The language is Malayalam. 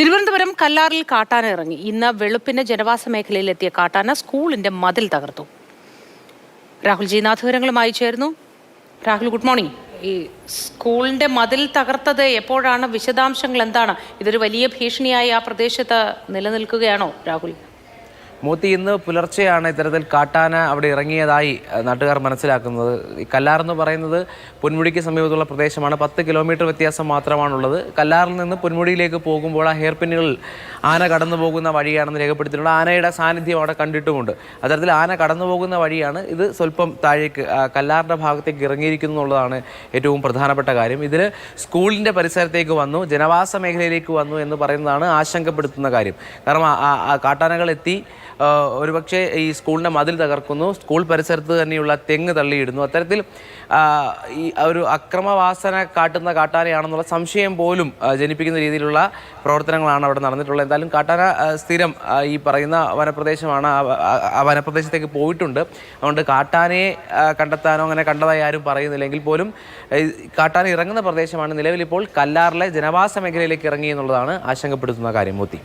തിരുവനന്തപുരം കല്ലാറിൽ കാട്ടാന ഇറങ്ങി ഇന്ന് വെളുപ്പിന് ജനവാസ മേഖലയിലെത്തിയ കാട്ടാന സ്കൂളിന്റെ മതിൽ തകർത്തു. രാഹുൽ ജി നാഥ് വിവരങ്ങളുമായി ചേർന്നു രാഹുൽ ഗുഡ് മോർണിംഗ്. ഈ സ്കൂളിന്റെ മതിൽ തകർത്തത് എപ്പോഴാണ്? വിശദാംശങ്ങൾ എന്താണ്? ഇതൊരു വലിയ ഭീഷണിയായി ആ പ്രദേശത്ത് നിലനിൽക്കുകയാണോ രാഹുൽ? മൂത്തി ഇന്ന് പുലർച്ചെയാണ് ഇത്തരത്തിൽ കാട്ടാന അവിടെ ഇറങ്ങിയതായി നാട്ടുകാർ മനസ്സിലാക്കുന്നത്. കല്ലാർ എന്ന് പറയുന്നത് പൊന്മുടിക്ക് സമീപത്തുള്ള പ്രദേശമാണ്. പത്ത് കിലോമീറ്റർ വ്യത്യാസം മാത്രമാണുള്ളത്. കല്ലാറിൽ നിന്ന് പൊന്മുടിയിലേക്ക് പോകുമ്പോൾ ആ ഹെയർപിന്നുകളിൽ ആന കടന്നു പോകുന്ന വഴിയാണെന്ന് രേഖപ്പെടുത്തിയിട്ടുണ്ട്. ആനയുടെ സാന്നിധ്യം അവിടെ കണ്ടിട്ടുമുണ്ട്. അത്തരത്തിൽ ആന കടന്നു പോകുന്ന വഴിയാണ് ഇത് സ്വല്പം താഴേക്ക് കല്ലാറിന്റെ ഭാഗത്തേക്ക് ഇറങ്ങിയിരിക്കുന്നു എന്നുള്ളതാണ് ഏറ്റവും പ്രധാനപ്പെട്ട കാര്യം. ഇതിൽ സ്കൂളിന്റെ പരിസരത്തേക്ക് വന്നു ജനവാസ മേഖലയിലേക്ക് വന്നു എന്ന് പറയുന്നതാണ് ആശങ്കപ്പെടുത്തുന്ന കാര്യം. കാരണം കാട്ടാനകൾ എത്തി ഒരുപക്ഷെ ഈ സ്കൂളിന്റെ മതിൽ തകർക്കുന്നു. സ്കൂൾ പരിസരത്ത് തന്നെയുള്ള തെങ്ങ് തള്ളിയിടുന്നു. അത്തരത്തിൽ ഈ ഒരു അക്രമവാസന കാട്ടുന്ന കാട്ടാനയാണെന്നുള്ള സംശയം പോലും ജനിപ്പിക്കുന്ന രീതിയിലുള്ള പ്രവർത്തനങ്ങളാണ് അവിടെ നടന്നിട്ടുള്ളത്. എന്തായാലും കാട്ടാന സ്ഥിരം ഈ പറയുന്ന വനപ്രദേശമാണ് ആ- വനപ്രദേശത്തേക്ക് പോയിട്ടുണ്ട്. അതുകൊണ്ട് കാട്ടാനയെ കണ്ടെത്താനോ അങ്ങനെ കണ്ടതായി ആരും പറയുന്നില്ലെങ്കിൽ പോലും കാട്ടാന ഇറങ്ങുന്ന പ്രദേശമാണ് നിലവിലിപ്പോൾ കല്ലാറിലെ ജനവാസ മേഖലയിലേക്ക് ഇറങ്ങി എന്നുള്ളതാണ് ആശങ്കപ്പെടുത്തുന്ന കാര്യം. മോത്തി.